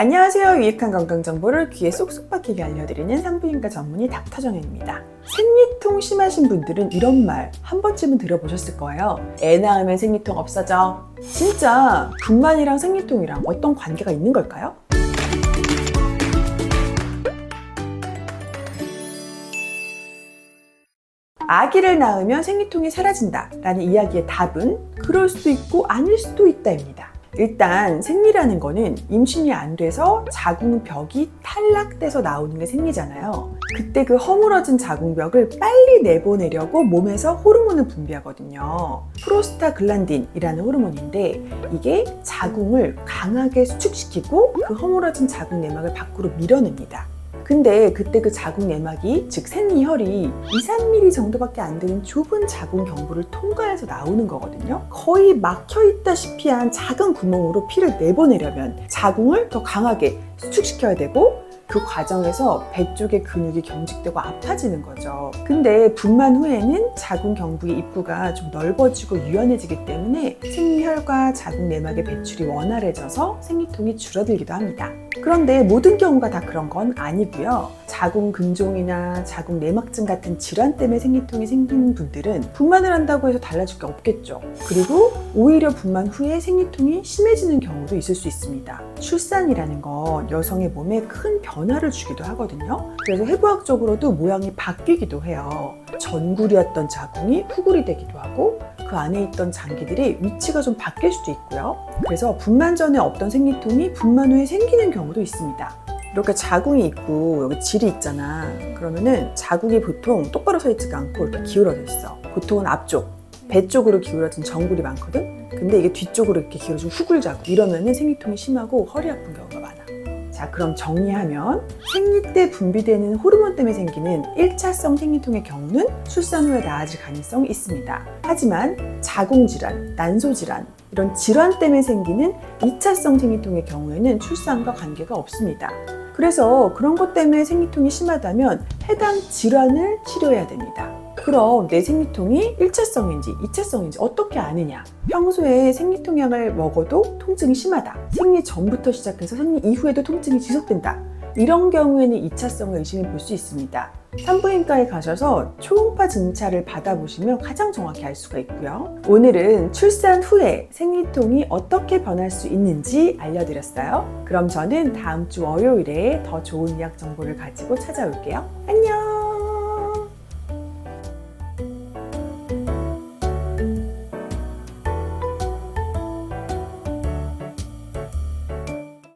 안녕하세요. 유익한 건강 정보를 귀에 쏙쏙 박히게 알려드리는 산부인과 전문의 닥터정현입니다. 생리통 심하신 분들은 이런 말 한 번쯤은 들어보셨을 거예요. 애 낳으면 생리통 없어져. 진짜 분만이랑 생리통이랑 어떤 관계가 있는 걸까요? 아기를 낳으면 생리통이 사라진다 라는 이야기의 답은 그럴 수도 있고 아닐 수도 있다입니다. 일단 생리라는 거는 임신이 안 돼서 자궁벽이 탈락돼서 나오는 게 생리잖아요. 그때 그 허물어진 자궁벽을 빨리 내보내려고 몸에서 호르몬을 분비하거든요. 프로스타글란딘이라는 호르몬인데 이게 자궁을 강하게 수축시키고 그 허물어진 자궁 내막을 밖으로 밀어냅니다. 근데 그때 그 자궁 내막이 즉 생리혈이 2, 3mm 정도밖에 안 되는 좁은 자궁 경부를 통과해서 나오는 거거든요. 거의 막혀 있다시피 한 작은 구멍으로 피를 내보내려면 자궁을 더 강하게 수축시켜야 되고 그 과정에서 배 쪽의 근육이 경직되고 아파지는 거죠. 근데 분만 후에는 자궁 경부의 입구가 좀 넓어지고 유연해지기 때문에 생리혈과 자궁 내막의 배출이 원활해져서 생리통이 줄어들기도 합니다. 그런데 모든 경우가 다 그런 건 아니고요. 자궁 근종이나 자궁 내막증 같은 질환 때문에 생리통이 생긴 분들은 분만을 한다고 해서 달라질 게 없겠죠. 그리고 오히려 분만 후에 생리통이 심해지는 경우도 있을 수 있습니다. 출산이라는 건 여성의 몸에 큰 변화를 주기도 하거든요. 그래서 해부학적으로도 모양이 바뀌기도 해요. 전굴이었던 자궁이 후굴이 되기도 하고 그 안에 있던 장기들이 위치가 좀 바뀔 수도 있고요. 그래서 분만 전에 없던 생리통이 분만 후에 생기는 경우도 있습니다. 이렇게 자궁이 있고 여기 질이 있잖아. 그러면은 자궁이 보통 똑바로 서 있지가 않고 이렇게 기울어져 있어. 보통은 앞쪽, 배 쪽으로 기울어진 정굴이 많거든. 근데 이게 뒤쪽으로 이렇게 기울어진 후굴 자궁 이러면은 생리통이 심하고 허리 아픈 경우가 많아. 자, 그럼 정리하면 생리 때 분비되는 호르몬 때문에 생기는 1차성 생리통의 경우는 출산 후에 나아질 가능성이 있습니다. 하지만 자궁 질환, 난소 질환 이런 질환 때문에 생기는 2차성 생리통의 경우에는 출산과 관계가 없습니다. 그래서 그런 것 때문에 생리통이 심하다면 해당 질환을 치료해야 됩니다. 그럼 내 생리통이 1차성인지 2차성인지 어떻게 아느냐? 평소에 생리통약을 먹어도 통증이 심하다. 생리 전부터 시작해서 생리 이후에도 통증이 지속된다. 이런 경우에는 2차성을 의심해 볼 수 있습니다. 산부인과에 가셔서 초음파 진찰을 받아보시면 가장 정확히 알 수가 있고요. 오늘은 출산 후에 생리통이 어떻게 변할 수 있는지 알려드렸어요. 그럼 저는 다음 주 월요일에 더 좋은 의학 정보를 가지고 찾아올게요. 안녕!